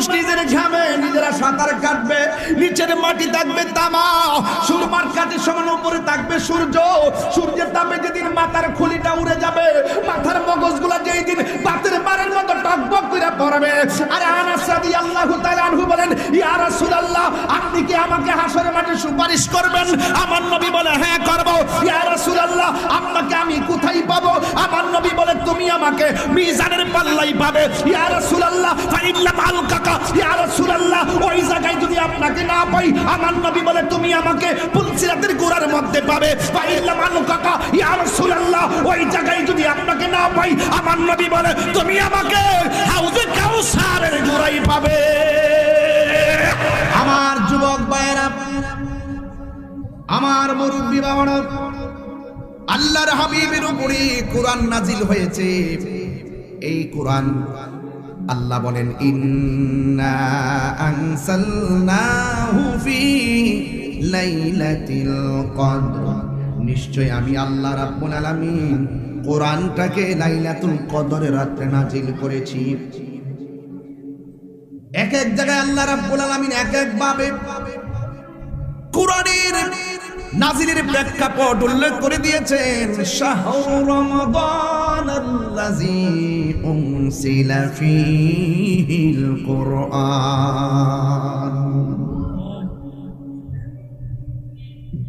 মানুষ নিজের ঘামে নিজেরা সাঁতার কাটবে, নিচের মাটি থাকবে তামা, সুরমার কাঠের সমান উপরে থাকবে সূর্য। সূর্যের তাপে যেদিন মাথার খুলিটা উড়ে যাবে, মাথার মগজগুলা যেই দিন বাতের বারের মতো টকবক করে পড়বে। আরে আনাস রাদিয়াল্লাহু তাআলা আনহু বলেন, ইয়া রাসূলুল্লাহ, আপনি কি আমাকে হাসরের মাঠে সুপারিশ করবেন? আমার নবী বলে হ্যাঁ করব। ইয়া রাসূলুল্লাহ, আপনাকে আমি কোথায় পাবো? আমার নবী বলে, তুমি আমাকে মিজানের পাল্লাই পাবে। ইয়া রাসূলুল্লাহ ফাইল্লাম আলকাকা ইয়া রাসূলুল্লাহ, ওই জায়গায় যদি আপনাকে না পাই, আমার নবী বলে তুমি আমাকে পুলসিরাতের গোড়ার মধ্যে পাবে। ফাইল্লাম আলকাকা ইয়া রাসূলুল্লাহ, ওই জায়গায় যদি আপনাকে না পাই, আমার নবী বলে তুমি আমাকে হাউজে কাউসারের গোড়ায় পাবে। আমার যুবক ভাইয়েরা, আমার মুরব্বী বাবারা, আল্লাহর হাবিবের উপরে কোরআন নাজিল হয়েছে। এই কোরআন আল্লাহ বলেন নিশ্চয় আমি আল্লাহ রাব্বুল আলামিন কোরআনটাকে লাইলাতুল কদরের রাতে নাজিল করেছি। এক এক জায়গায় আল্লাহ রাব্বুল আলামিন এক এক ভাবে কোরআনের নাজিলের প্রেক্ষাপট উল্লেখ করে দিয়েছেন, শাহরু রমাদান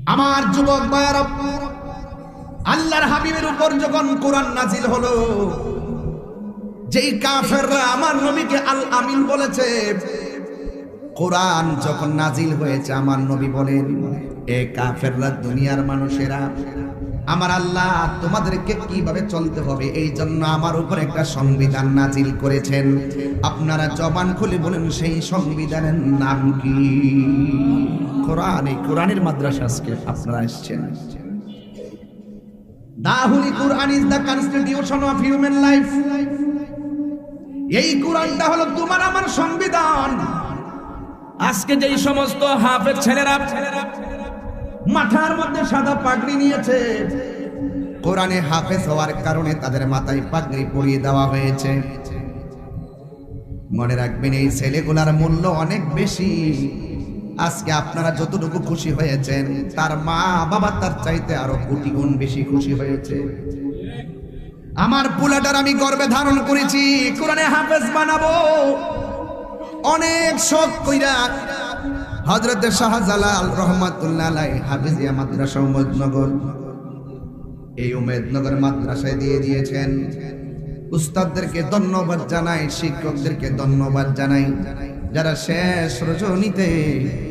আমার যুবক আল্লাহর হাবিবের উপর যখন কোরআন নাজিল হলো, যেই কাফেররা আমার নবীকে আল আমিন বলেছে কোরআন যখন নাজিল হয়েছে, আমার নবী বলেন, এ কাফেররা, দুনিয়ার মানুষেরা, আমার আল্লাহ তোমাদেরকে কীভাবে চলতে হবে? এই জন্য আমার উপর একটা সংবিধান নাজিল করেছেন। আপনারা জবান খুলে বলেন, সেই সংবিধানের নাম কি? কোরআন, এই কোরআনের মাদ্রাসা আজকে আপনারা এসছেন। The holy Quran is the constitution of human life. এই কোরআনটা হলো তোমার, আমার সংবিধান। আজকে যেই সমস্ত হাফেজ ছেলেরা মাথার মধ্যে সাদা পাগড়ি নিয়েছে, কোরআনে হাফেজ হওয়ার কারণে তাদের মাথায় পাগড়ি পরিয়ে দেওয়া হয়েছে। মনে রাখবেন, এই ছেলেগুলার মূল্য অনেক বেশি। আজকে আপনারা যতটুকু খুশি হয়েছেন, তার মা বাবা তার চাইতে আরও কোটি গুণ বেশি খুশি হয়েছে। আমার পুলাটার আমি গর্বে ধারণ করেছি, কোরআনে হাফেজ বানাবো। অনেক শখ কইরা হজরত শাহজালাল রহমাতুল্লাহ হাফিজিয়া মাদ্রাসা উমেদনগর এই উমেদনগর মাদ্রাসায় দিয়ে দিয়েছেন। উস্তাদদেরকে ধন্যবাদ জানাই, শিক্ষকদেরকে ধন্যবাদ জানাই। যারা শেষ রজনীতে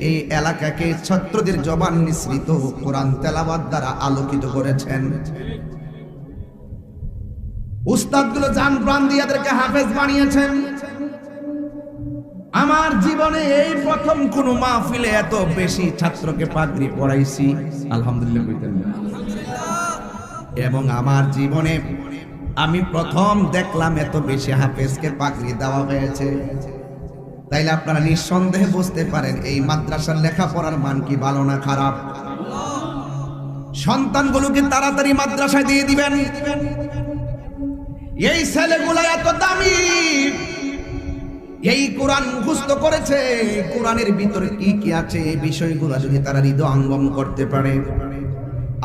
এই এলাকাকে ছাত্রদের জবান মিশ্রিত কোরআন তেলাবাদ দ্বারা আলোকিত করেছেন। উস্তাদগুলো জান প্রাণ দিয়ে এদেরকে হাফেজ বানিয়েছেন। আমার জীবনে এই প্রথম কোন মাহফিলে এত বেশি ছাত্রকে পাগড়ি পড়াইছি আলহামদুলিল্লাহ। এবং আমার জীবনে আমি প্রথম দেখলাম এত বেশি হাফেজকে পাগড়ি দেওয়া হয়েছে। তাইলে আপনারা নিঃসন্দেহে বুঝতে পারেন, এই মাদ্রাসার লেখাপড়ার মান কি ভালো না খারাপ? সন্তানগুলোকে তাড়াতাড়ি মাদ্রাসায় দিয়ে দিবেন। এই ছেলেগুলো এত দামি এই কোরআন মুখস্থ করেছে। কোরআনের ভিতরে কি কি আছে? এই বিষয়গুলো যদি তারা হৃদয়ঙ্গম করতে পারে।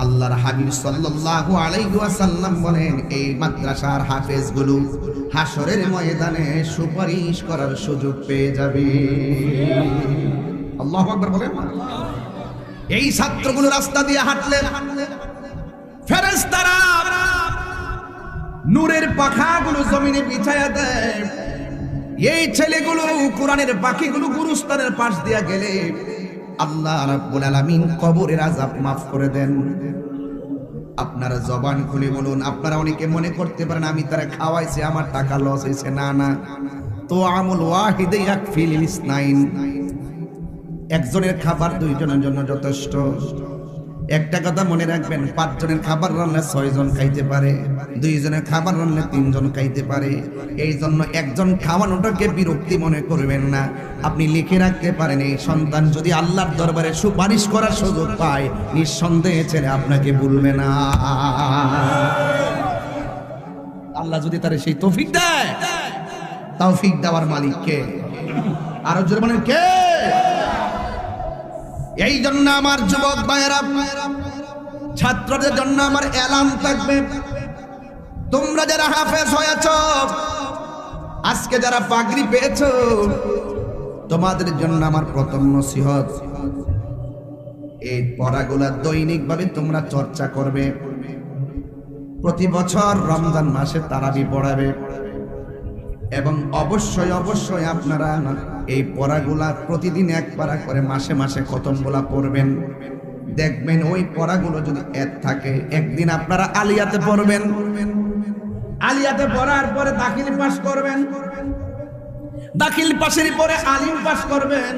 আল্লাহর হাবিব সাল্লাল্লাহু আলাইহি ওয়াসাল্লাম বলেন, এই মাদ্রাসার হাফেজগুলো হাসরের ময়দানে সুপারিশ করার সুযোগ পেয়ে যাবে। আল্লাহু আকবার বলেন এই ছাত্রগুলো রাস্তা দিয়ে হাঁটলে ফেরেশতারা নূরের পাখাগুলো জমিনে বিছায়া দেয়। এই ছেলেগুলো কোরআনের বাকিগুলো গুরুস্থানের পাশ দিয়া গেলে আল্লাহ রাব্বুল আলামিন কবরের আযাব মাফ করে দেন। আপনারা জবান খুলে বলুন, আপনারা অনেকে মনে করতে পারেন আমি তারা খাওয়াইছি, আমার টাকা লস হয়েছে না না। তো আমল ওয়াহিদে ইয়াকফিল ইসনাইন। একজনের খাবার দুইজনের জন্য যথেষ্ট। একটা কথা মনে রাখবেন, পাঁচজনের খাবার রান্না ছয় জন খাইতে পারে, দুইজনের খাবার রান্না তিনজন খাইতে পারে। এই জন্য একজন খাওয়ানোটাকে বিরক্তি মনে করবেন না। আপনি লিখে রাখতে পারেন, এই সন্তান যদি আল্লাহর দরবারে সুপারিশ করার সুযোগ পায়, নিঃসন্দেহে ছেলে আপনাকে ভুলবে না। আল্লাহ যদি তার সেই তৌফিক দেয়, তৌফিক দেওয়ার মালিককে। আরও জোরে বলেন, কে? এই জন্য আমার যুবক ভাইয়েরা, ছাত্রদের জন্য আমার এলাম থাকবে। তোমরা যারা হাফেজ হয়েছ, আজকে যারা পাগড়ি পেয়েছ, তোমাদের জন্য আমার প্রথম নসিহত। এই পড়াগুলা দৈনিকভাবে তোমরা চর্চা করবে। প্রতি বছর রমজান মাসে তারাবি পড়াবে। এবং অবশ্যই অবশ্যই আপনারা এই পড়াগুলা প্রতিদিন এক পারা করে মাসে মাসে খতমগুলা পড়বেন। দেখবেন ওই পড়াগুলো যদি এক থাকে, একদিন আপনারা আলিয়াতে পড়বেন। আলিয়াতে পড়ার পরে দাখিল পাস করবেন। দাখিল পাশের পরে আলিম পাস করবেন।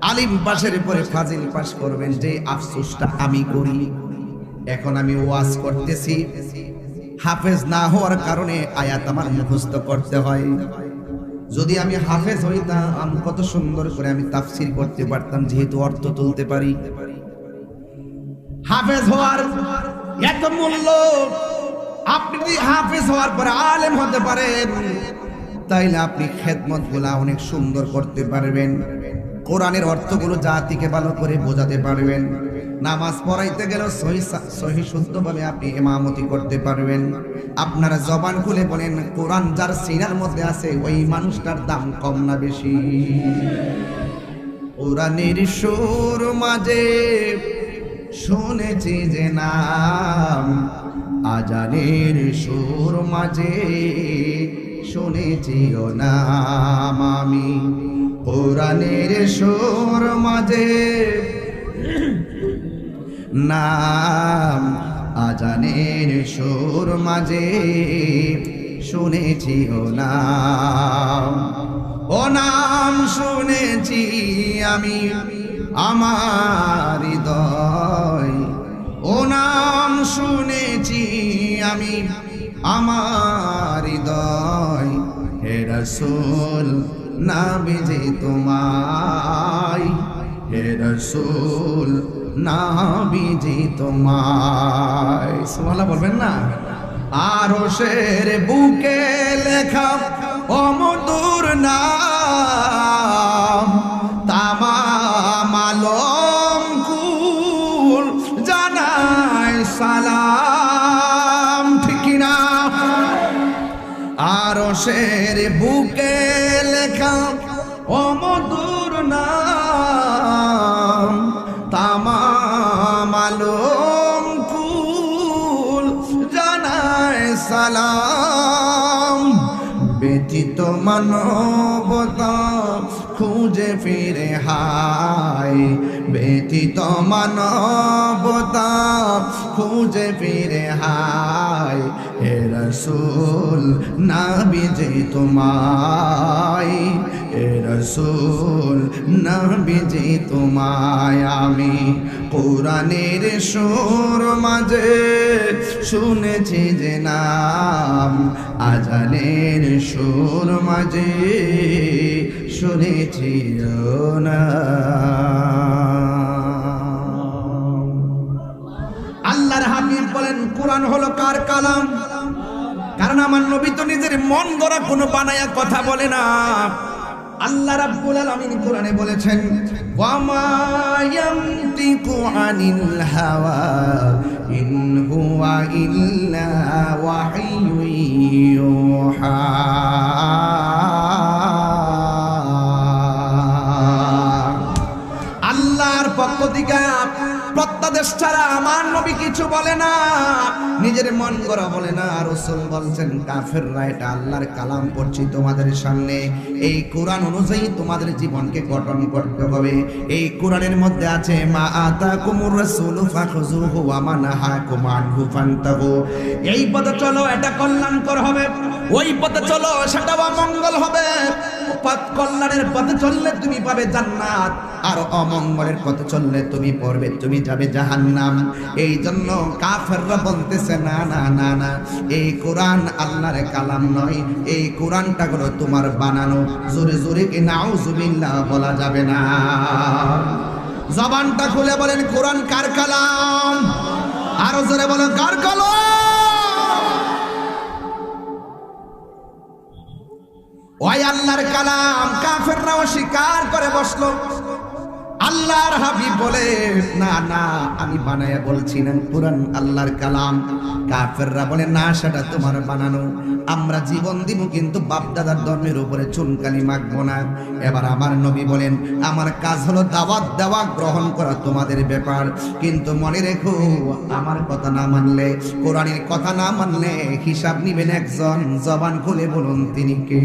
আলিম পাশের পরে ফাজিল পাস করবেন, যে আফসোসটা আমি করি। এখন আমি ওয়াজ করতেছি। হাফেজ না হওয়ার কারণে আয়াত আমার মুখস্থ করতে হয়। যদি আমি হাফেজ হইতাম, কত সুন্দর করে আমি তাফসির করতে পারতাম, যেহেতু অর্থ তুলতে পারি। হাফেজ হওয়ার এত মূল্য, আপনি যদি হাফেজ হওয়ার পরে আলেম হতে পারেন, তাইলে আপনি খেদমতগুলা অনেক সুন্দর করতে পারবেন। কোরআনের অর্থগুলো জাতিকে ভালো করে বোঝাতে পারবেন। নামাজ পড়াইতে গেলেও সহি সহি শুদ্ধভাবে আপনি ইমামতি করতে পারবেন। আপনারা জবান খুলে বলেন, কোরআন যার সিনার মধ্যে আছে, ওই মানুষটার দাম কম না বেশি। কোরআনের সুর মাঝে শুনেছি যে নাম, আজানের সুর মাঝে শুনেছি ও নাম আমি। কোরআনের সুর মাঝে নাম আজানের সুর মাঝে শুনেছি ও নাম। ও নাম শুনেছি আমি আমার হৃদয়। ও নাম শুনেছি আমি আমার হৃদয়। হে রসুল না বেজে তোমায়। হে রসুল না বিজি তোমায়। সুমালা বলবেন না? আর শের বুকে লেখা অমধুর নাম, তামাম আলম কুল জানায় সালাম। ঠিক না আর শের বুকে ব্যতীত মানবতা খুঁজে ফিরে হায় ব্যতীত মানবতা খুঁজে ফিরে হায় হে রসুল না বিজে তোমায়। হে রসুল না বিজে তোমায়। আমি কোরআনের সুর মাঝে শুনেছি যে নাম, আজানের সুর মাঝে। শুনেছি নাম। আল্লাহর হাবিব বলেন, কোরআন হলো কার কালাম? কারণ আমার নবী তো নিজের মন গড়া কোনো বানায়া কথা বলে না। আল্লাহ রাব্বুল আলামিন কোরআনে বলেছেন, ওয়ামা ইয়ামতিকু আনিল হাওয়া, ইন হুয়া ইল্লা ওয়াহিয়ুন প্রত্যাদেশ ছাড়া আমার নবী কিছু বলে না। নিজের মন করা বলে না। রসুল বলছেন, কাফেররা এটা আল্লাহর কালাম পড়ছি তোমাদের সামনে। এই কোরআন অনুযায়ী তোমাদের জীবনকে গঠন করতে হবে। এই কোরআনের মধ্যে আছে, মা আতা কুমুর রসুল ফাখুজুহু ওয়া মা নাহাকুম আনহু ফান্তাহু। এই পথে চলো, এটা কল্যাণকর হবে। ওই পথে চলো সেটা অমঙ্গল হবে। পথ কল্যাণের পথে চললে তুমি পাবে জান্নাত। আর অমঙ্গলের পথে চললে তুমি পড়বে, তুমি যাবে জাহান্নাম। এই জন্য কাফেররা বলতেছে, না না না না, এই কোরআন আল্লাহর কালাম নয়। এই কোরআনটা হলো তোমার বানানো। জোরে জোরে কি নাউজুবিল্লাহ বলা যাবে না। জবানটা খুলে বলেন, কোরআন কার কালাম? আরও জোরে বলেন, কার কালাম? ওই আল্লাহর কালাম কাফেররাও স্বীকার করে বসল। আল্লাহর হাবিব বলে, না না, আমি বানায়া বলছি না পুরান আল্লাহর কালাম। কাফেররা বলে, না, সেটা তোমার বানানো। আমরা জীবন দিব কিন্তু বাপদাদার ধর্মের উপরে চুনকালি মাখবো না। এবার আমার নবী বলেন, আমার কাজ হলো দাওয়াত দেওয়া, গ্রহণ করা তোমাদের ব্যাপার। কিন্তু মনে রেখো, আমার কথা না মানলে, কোরআনের কথা না মানলে হিসাব নিবেন একজন। জবান খুলে বলুন তিনি কে?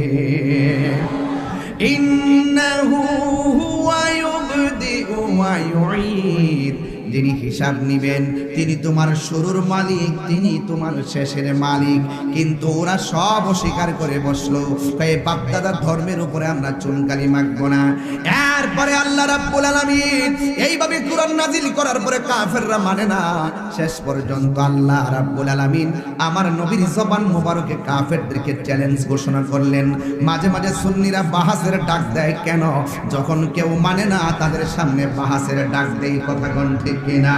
যিনি হিসাব নিবেন, তিনি তোমার শুরুর মালিক, তিনি তোমার শেষের মালিক। কিন্তু ওরা সব অস্বীকার করে বসল বাপদাদার ধর্মের উপরে আমরা চুনকালি মাখবো না। এরপরে আল্লাহ রাব্বুল আলামিন এইভাবে কোরআন নাজিল করার পরে কাফেররা মানে না, শেষ পর্যন্ত আল্লাহ রাব্বুল আলামিন আমার নবীর জবান মোবারকে কাফেরদেরকে চ্যালেঞ্জ ঘোষণা করলেন। মাঝে মাঝে সুন্নিরা বাহাসের ডাক দেয়, কেন? যখন কেউ মানে না, তাদের সামনে বাহাসের ডাক দেয় কথা কোন ঠিক কিনা?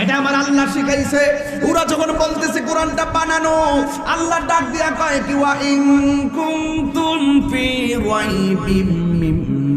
এটা আমার আল্লাহ শিখাইছে। ওরা যখন বলতেছে কোরআনটা বানানো, আল্লাহ ডাক দিয়া কয় কি, ওয়া ইন কুনতুম ফি রাইবিম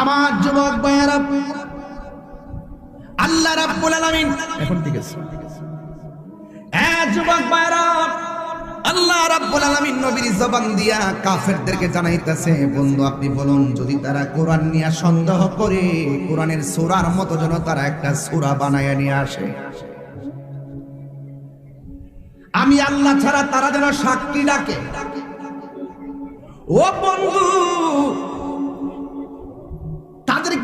আমার যুবক আল্লাহ রাব্বুল আলামিন এখন ঠিক আছে। যুবক আল্লাহ রাব্বুল আলামিন নবীর জবান দিয়া কাফেরদেরকে জানাইতেছে, বন্ধু, আপনি বলুন, যদি তারা কোরআন নিয়ে সন্দেহ করে, কোরআনের সূরার মতো যেন তারা একটা সূরা বানায় নিয়ে আসে। আমি আল্লাহ ছাড়া তারা যেন সাক্ষী ডাকে। ও বন্ধু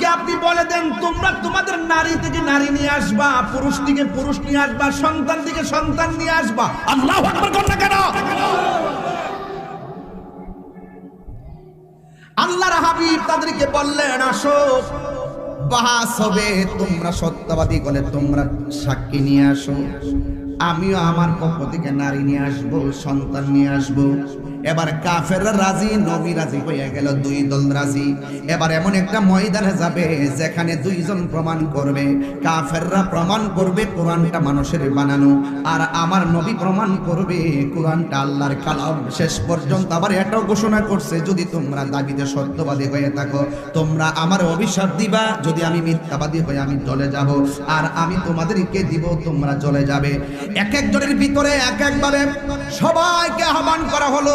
তাদেরকে আপনি বলে দেন, তোমরা তোমাদের নারী থেকে নারী নিয়ে আসবা, পুরুষ থেকে পুরুষ নিয়ে আসবা, সন্তান থেকে সন্তান নিয়ে আসবা। আল্লাহ কেন আল্লাহর হাবিব তাদেরকে বললেন, আসো। বাহাস হবে, তোমরা সত্যবাদী বলে তোমরা সাক্ষী নিয়ে আসো। আমিও আমার পক্ষ থেকে নারী নিয়ে আসব, সন্তান নিয়ে আসব। এবার কাফেররা রাজি, নবী রাজি হয়ে গেল, দুই দল রাজি। এবার এমন একটা ময়দানে যাবে যেখানে দুইজন প্রমাণ করবে। কাফেররা প্রমাণ করবে কোরআনটা মানুষের বানানো, আর আমার নবী প্রমাণ করবে কোরআনটা আল্লাহর কালাম। শেষ পর্যন্ত আবার এটাও ঘোষণা করছে, যদি তোমরা দাবিতে সত্যবাদী হয়ে থাকো, তোমরা আমার অভিশাপ দিবা, যদি আমি মিথ্যাবাদী হয়ে আমি চলে যাব, আর আমি তোমাদেরকে দিব, তোমরা চলে যাবে। এক একজনের ভিতরে এক একভাবে সবাইকে আহ্বান করা হলো।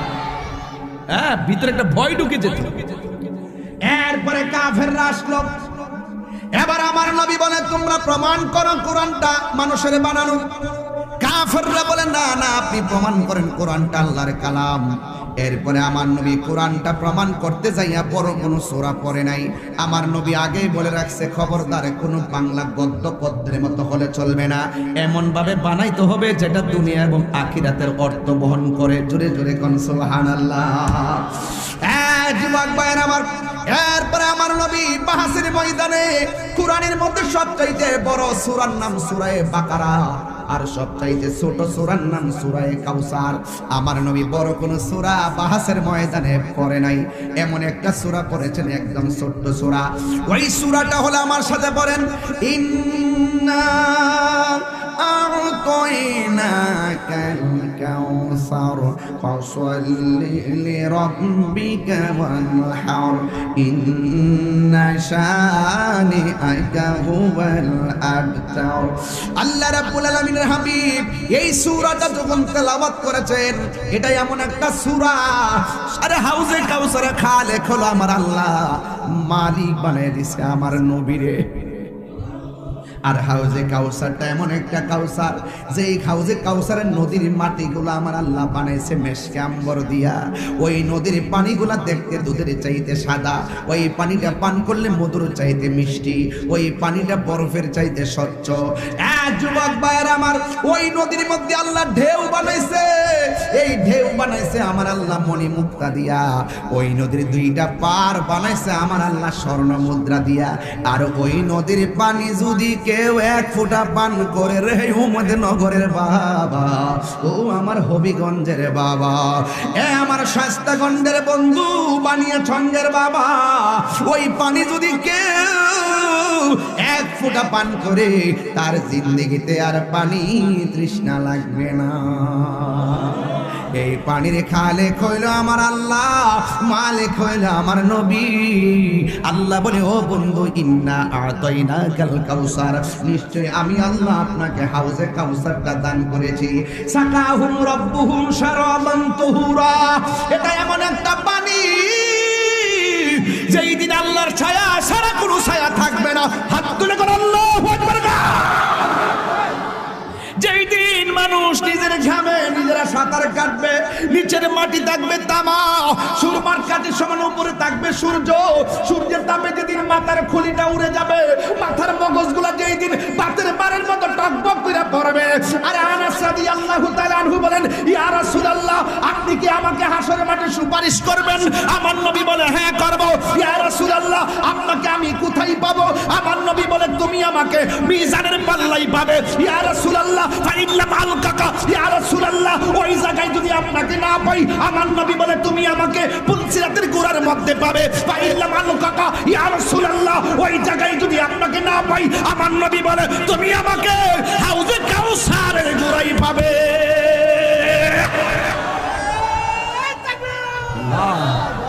হ্যাঁ ভিতরে একটা ভয় ঢুকে যেত। এরপরে কাফেররা আসলো। এবার আমার নবী বলে, তোমরা প্রমাণ করো কোরআনটা মানুষের বানানো। কাফেররা বলে, না না, আপনি প্রমাণ করেন কোরআনটা আল্লাহর কালাম। এরপরে আমার নবী কোরআনটা প্রমাণ করতে যাইয়া বড় কোনো সোরা পড়ে নাই। আমার নবী আগেই বলে রাখছে, খবরদার, কোনো বাংলা গদ্য পদ্মের মতো হলে চলবে না। এমন ভাবে বানাইতে হবে যেটা দুনিয়া এবং আখিরাতের অর্থ বহন করে। জোরে জোরে কোন, সুবহানাল্লাহ। যুবক ভাইয়ের আমার, এরপরে আমার নবী বাহাসের ময়দানে কোরআনের মধ্যে সবচাইতে বড় সূরার নাম সূরায়ে বাকারা। আর সবচাইতে ছোট সুরার নাম সুরায় কাউসার। আমার নবী বড় কোনো সুরা বাহাসের ময়দানে পড়ে নাই। এমন একটা সুরা পড়েছেন একদম ছোট্ট সুরা। ওই সুরাটা হলো আমার সাথে পড়েন, ইন্না আ'তাইনাকাল الكوثر فصل لربك وانحر إن شانئك هو الأبتر আল্লাহ রাব্বুল আলামিনের হাবিব এই সূরাটা যখন তেলাওয়াত করেছেন এটা এমন একটা সূরা আরে হাউজে কাউসারে খালে খোলো আমার আল্লাহ মালিক বানিয়ে দিছে আমার নবীরে আর হাউজে কাউসারটা এমন একটা কাউসার যে এই হাউজে কাউসারের নদীর মাটিগুলো আমার আল্লাহ বানাইছে মেশকে আম্বর দিয়া। ওই নদীর পানিগুলা দেখতে দুধের চাইতে সাদা, ওই পানিটা পান করলে মধুর চাইতে মিষ্টি, ওই পানিটা বরফের চাইতে স্বচ্ছ। যুবক ভাইয়ের আমার, ওই নদীর মধ্যে আল্লাহ ঢেউ বানাইছে, এই ঢেউ বানাইছে আমার আল্লাহ মণি মুক্তা দিয়া। ওই নদীর দুইটা পার বানাইছে আমার আল্লাহ স্বর্ণ মুদ্রা দিয়া। আর ওই নদীর পানি যদি কেউ এক ফোঁটা পান করে রে নগরের বাবা। ও আমার হবিগঞ্জের বাবা। এ আমার শাস্তাগঞ্জের বন্ধু বানিয়ে ছঞ্জের বাবা। ওই পানি যদি কেউ এক ফোঁটা পান করে, তার জিন্দিগিতে আর পানি তৃষ্ণা লাগবে না। এই পানির খালে খইল আমার আল্লাহ, মালে খইল আমার নবী। আল্লাহ বলে, ও বন্ধু, ইন্না আতাইনা কাল কাউসার। নিশ্চয় আমি আল্লাহ আপনাকে হাউজে কাউসারটা দান করেছি। সাকাহুম রব্বুহুম শারাবান এটা এমন একটা পানি, যেই দিন আল্লাহর ছায়া সারা কোনো ছায়া থাকবে না। হাত তুলে করে আল্লাহ সাঁতার কাটবে, নিচের মাটি থাকবে তামা। সুরমার কাঠের সমান উপরে থাকবে সূর্য। সূর্যের তাপে যেদিন মাথার খুলিটা উড়ে যাবে, মাথার মগজগুলা যেই দিন বাতের বারের মতো টকবক করে পড়বে। আরে আনাস রাদিয়াল্লাহু তাআলা আনহু বলেন, ইয়া রাসূলুল্লাহ, আপনি কি আমাকে হাসরের মাঠে সুপারিশ করবেন? আমার নবী বলে হ্যাঁ করব। ইয়া রাসূলুল্লাহ, আপনাকে আমি কোথায় পাবো? আমার নবী বলে, তুমি আমাকে মিজানের পাল্লাই পাবে। ইয়া রাসূলুল্লাহ ফাইল্লাম আলকাকা ইয়া রাসূলুল্লাহ ওই জায়গায় যদি আপনাকে না পাই, আমার নবী বলে, তুমি আমাকে পুলসিরাতের গোড়ার মধ্যে পাবে। পাইলাম আলু কাকা ইয়া রাসূলুল্লাহ, ওই জায়গায় যদি আপনাকে না পাই, আমার নবী বলে, তুমি আমাকে হাউজে কাউসারের গোড়াই পাবে। আল্লাহ